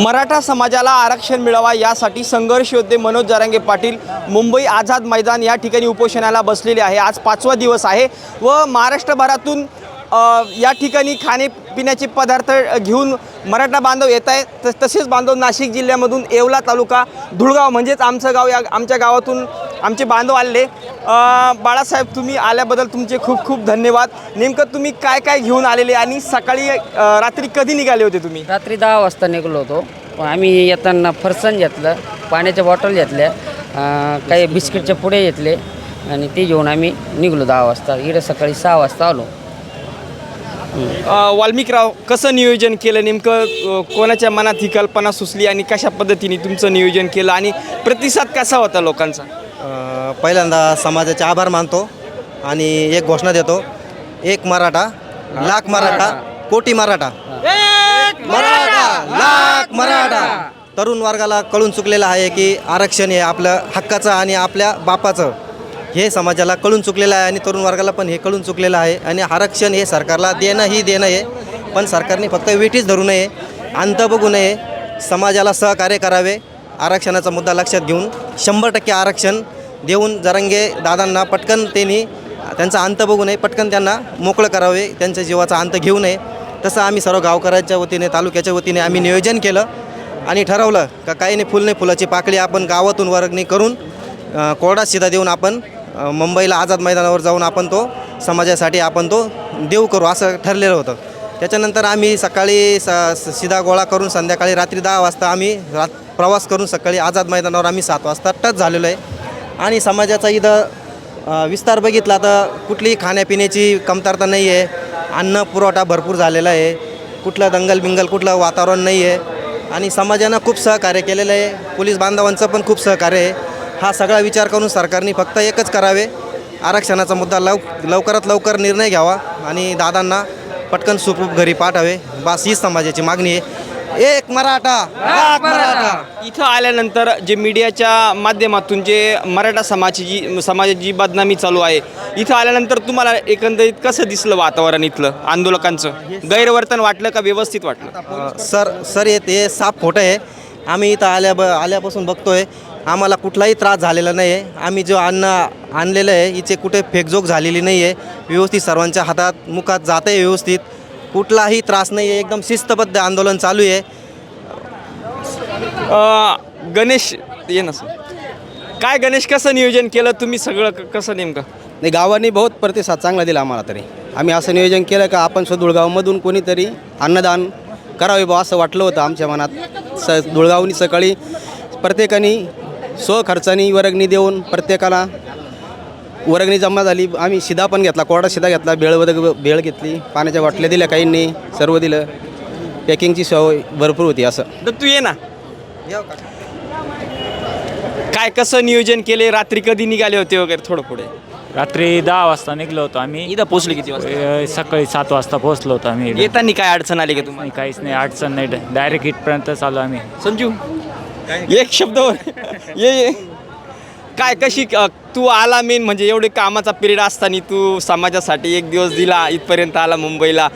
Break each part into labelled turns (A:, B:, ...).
A: मराठा समाजाला आरक्षण मिळावा यासाठी संघर्ष योद्धे मनोज जारांगे पाटील मुंबई आझाद मैदान या ठिकाणी उपोषणाला बसलेले आहे. आज पाचवा दिवस आहे व महाराष्ट्रभरातून या ठिकाणी खाण्यापिण्याचे पदार्थ घेऊन मराठा बांधव येत आहे त तसेच बांधव नाशिक जिल्ह्यामधून येवला तालुका धुळगाव म्हणजेच आमचं गाव या आमच्या गावातून आमचे बांधव आले. बाळासाहेब तुम्ही आल्याबद्दल तुमचे खूप खूप धन्यवाद. नेमकं तुम्ही काय काय घेऊन आलेले आणि सकाळी रात्री कधी निघाले होते तुम्ही?
B: रात्री दहा वाजता निघलो होतो. पण आम्ही येताना फरसाण घेतलं पाण्याच्या बॉटल घेतल्या काही बिस्किटचे पुडे घेतले आणि ते घेऊन आम्ही निघलो दहा वाजता. इकडे सकाळी सहा वाजता आलो.
A: वाल्मिकराव कसं नियोजन केलं? नेमकं कोणाच्या मनात ही कल्पना सुचली आणि कशा पद्धतीने तुमचं नियोजन केलं? आणि प्रतिसाद कसा होता लोकांचा?
C: पहिल्यांदा समाजाचे आभार मानतो आणि एक घोषणा देतो एक मराठा लाख मराठा कोटी मराठा. मराठा! लाख मराठा! तरुण वर्गाला कळून चुकलेलं आहे की आरक्षण हे आपलं हक्काचं आणि आपल्या बापाचं हे समाजाला कळून चुकलेलं आहे आणि तरुण वर्गाला पण हे कळून चुकलेलं आहे आणि आरक्षण हे सरकारला देणं ही देणं आहे. पण सरकारने फक्त वेटीच धरू नये अंत बघू नये समाजाला सहकार्य करावे. आरक्षणाचा मुद्दा लक्षात घेऊन शंभर टक्के आरक्षण देऊन जरंगे दादांना पटकन त्यांनी त्यांचा अंत बघू नये पटकन त्यांना मोकळं करावे त्यांच्या जीवाचा अंत घेऊ नये. तसं आम्ही सर्व गावकऱ्यांच्या वतीने तालुक्याच्या वतीने आम्ही नियोजन केलं आणि ठरवलं का काही नाही फुल नाही फुलाची पाकळी आपण गावातून वर्गणी करून कोरडा शिदा देऊन आपण मुंबईला आझाद मैदानावर जाऊन आपण तो समाजासाठी आपण तो देऊ करू असं ठरलेलं होतं. त्याच्यानंतर आम्ही सकाळी स स- शिदा गोळा करून संध्याकाळी रात्री दहा वाजता आम्ही रात प्रवास करून सकाळी आझाद मैदानावर आम्ही सात वाजता टच झालेलो आहे. आणि समाजाचा इथं विस्तार बघितला तर कुठलीही खाण्यापिण्याची कमतरता नाही आहे. अन्न पुरवठा भरपूर झालेला आहे. कुठलं दंगल बिंगल कुठलं वातावरण नाही आहे. आणि समाजानं खूप सहकार्य केलेलं आहे. पोलीस बांधवांचं पण खूप सहकार्य आहे. हा सगळा विचार करून सरकारने फक्त एकच करावे. आरक्षणाचा मुद्दा लव लवकरात लवकर निर्णय घ्यावा. आणि दादांना पटकन सुखरूप घरी पाठवे. बास हीच समाजाची मागणी आहे. एक मराठा मराठा.
A: इथं आल्यानंतर जे मीडियाच्या माध्यमातून जे मराठा समाजाची जी समाजाची जी बदनामी चालू आहे इथं आल्यानंतर तुम्हाला एकंदरीत कसं दिसलं वातावरण इथलं आंदोलकांचं? गैरवर्तन वाटलं का व्यवस्थित वाटलं?
C: सर सर हे ते साफ खोटं आहे. आम्ही इथं आल्या ब आल्यापासून बघतोय आम्हाला कुठलाही त्रास झालेला नाही आहे आम्ही जो अन्न आणलेलं आहे हिचे कुठे फेकजोग झालेली नाही आहे व्यवस्थित सर्वांच्या हातात मुखात जात आहे व्यवस्थित. कुठलाही त्रास नाही आहे. एकदम शिस्तबद्ध आंदोलन चालू आहे.
A: अ, गणेश ये ना सर. काय गणेश कसं नियोजन केलं तुम्ही सगळं? क- कसं नेमकं?
D: नाही गावांनी बहुत प्रतिसाद चांगला दिला आम्हाला तरी. आम्ही असं नियोजन केलं का आपण दुळगावमधून कोणीतरी अन्नदान करावे बा असं वाटलं होतं आमच्या मनात. स दुळगावनी सकाळी प्रत्येकाने स्वखर्चानी वर्गणी देऊन प्रत्येकाला वर्गणी जमा झाली. आम्ही शिदा पण घेतला कोरडा शिदा घेतला. भेळ वग भेळ घेतली. पाण्याच्या बाटल्या दिल्या काहींनी सर्व दिलं. पॅकिंगची सोय भरपूर होती असं.
A: तर तू ये ना. काय कसं नियोजन केले? रात्री कधी निघाले होते वगैरे थोडं पुढे?
E: रात्री दहा वाजता निघलो होतो आम्ही.
A: इथं पोहोचले किती वाजता?
E: अ, सकाळी सात वाजता पोहोचलो होतो आम्ही. इकडे.
A: येताना काय अडचण आली का तुम्हाला?
E: आणि काहीच नाही. अडचण नाही. डायरेक्ट इथपर्यंत चालू आम्ही.
A: संजू? एक शब्द ये ये. काय कशी तू आला मेन म्हणजे एवढे कामाचा पिरियड असताना तू समाजासाठी एक दिवस दिला इथपर्यंत आला मुंबईला.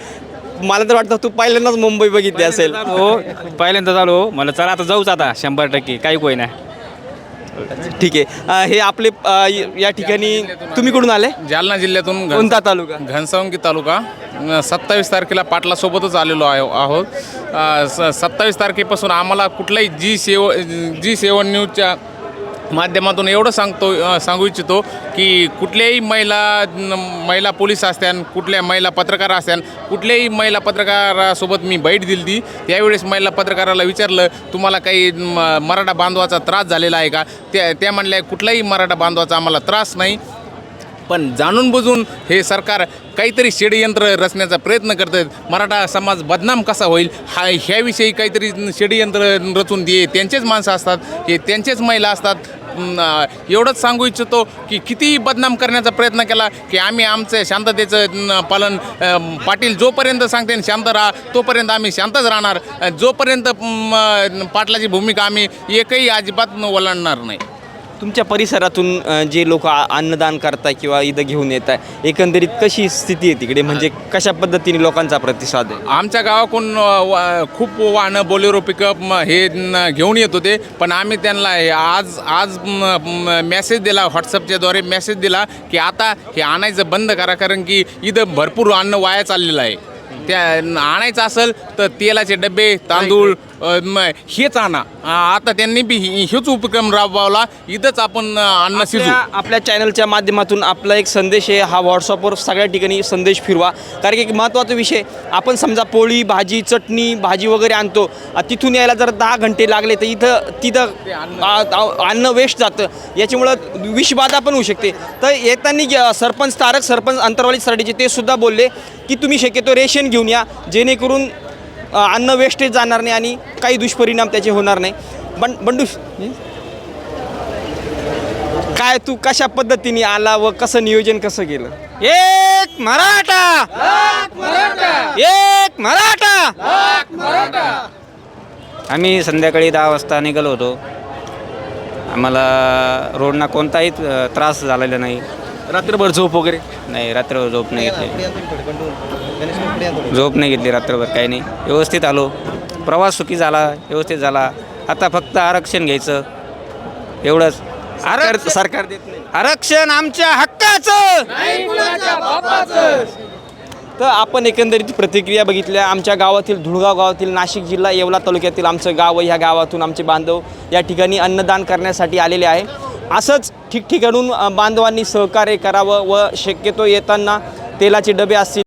A: मला तर वाटतं तू पहिल्यांदाच मुंबई बघितली असेल.
F: हो पहिल्यांदा चालू मला चला आता जाऊच आता शंभर टक्के काही कोय नाही
A: ठीक आहे. हे आपले य- ठिकाणी तुम्ही कुठून आले?
G: जालना जिल्ह्यातून
A: कोणता तालुका?
G: घनसावंगी तालुका. सत्तावीस तारखेला पाटलासोबतच आलेलो आहे आहोत. सत्तावीस तारखेपासून आम्हाला कुठलाही जी सेव जी सेवन न्यूजच्या माध्यमातून एवढं सांगतो सांगू इच्छितो की कुठल्याही महिला महिला पोलीस असत्यान कुठल्या महिला पत्रकार असत्यान कुठल्याही महिला पत्रकारासोबत मी बैठ दिली ती त्यावेळेस महिला पत्रकाराला विचारलं तुम्हाला काही म- मराठा बांधवाचा त्रास झालेला आहे का? त्या त्या म्हणल्या कुठलाही मराठा बांधवाचा आम्हाला त्रास नाही. पण जाणून बुजून हे सरकार काहीतरी षडयंत्र रचण्याचा प्रयत्न करत आहेत मराठा समाज बदनाम कसा होईल? हा ह्याविषयी काहीतरी षडयंत्र रचून दे त्यांचेच माणसं असतात. हे त्यांचेच महिला असतात. एवढंच सांगू इच्छितो की कितीही बदनाम करण्याचा प्रयत्न केला की आम्ही आमचं शांततेचं पालन पाटील जोपर्यंत सांगते शांत राहा तोपर्यंत आम्ही शांतच राहणार. जोपर्यंत पाटलाची भूमिका आम्ही एकही अजिबात ओलांडणार नाही.
A: तुमच्या परिसरातून अ, जे लोक अन्नदान करताय किंवा इथं घेऊन येत आहे एकंदरीत कशी स्थिती आहे तिकडे? म्हणजे कशा पद्धतीने लोकांचा प्रतिसाद आहे?
G: आमच्या गावाकडून अ, वा- खूप वाहनं बोलेरो पिकअप म- हे न- घेऊन येत होते. पण आम्ही त्यांना हे आज आज मेसेज दिला व्हॉट्सअपच्याद्वारे मेसेज दिला की आता हे आणायचं बंद करा कारण की इथं भरपूर अन्न वाया चाललेलं आहे. त्या आणायचं असेल तर तेलाचे डबे तांदूळ म- हेच आणा. आ, आता त्यांनी बी हि- हेच उपक्रम राबवला इथंच आपण अ, अन्न शिजू.
A: आपल्या आपल्या चॅनलच्या माध्यमातून आपला एक संदेश आहे. हा व्हॉट्सअपवर सगळ्या ठिकाणी संदेश फिरवा. कारण की एक महत्त्वाचा विषय आपण समजा पोळी भाजी चटणी भाजी वगैरे आणतो. आ, तिथून यायला जर दहा घंटे लागले तर इथं तिथं आ, आ- अन्न वेस्ट जातं. याच्यामुळं विषबाधा पण होऊ शकते. तर येताना गे- सरपंच तारक सरपंच अंतरवाली सरडीचे ते सुद्धा बोलले की तुम्ही शक्यतो रेशन घेऊन या. जेणेकरून अन्न वेस्टेज जाणार नाही आणि काही दुष्परिणाम त्याचे होणार नाही. बंड बंडू काय तू कशा पद्धतीने आला व कसं नियोजन कसं केलं?
F: एक मराठा! एक मराठा! आम्ही संध्याकाळी दहा वाजता निघालो होतो. आम्हाला रोडना कोणताही त्रास झालेला नाही.
A: रात्रभर झोप वगैरे?
F: नाही रात्रभर झोप नाही घेतली झोप नाही घेतली रात्रभर काही नाही. व्यवस्थित आलो. प्रवास सुखी झाला व्यवस्थित झाला. आता फक्त आरक्षण घ्यायचं. एवढंच.
A: सरकार
F: आरक्षण
A: सरकार देत नाही.
F: आरक्षण आमच्या हक्काचं!
A: तर आपण एकंदरीत प्रतिक्रिया बघितल्या. आमच्या गावातील धुळगाव गावातील नाशिक जिल्हा येवला तालुक्यातील आमचं गाव ह्या गावातून आमचे बांधव या ठिकाणी अन्नदान करण्यासाठी आलेले आहे. असंच ठिकठिकाणून बांधवांनी सहकार्य करावं व शक्यतो येताना तेलाचे डबे असतील.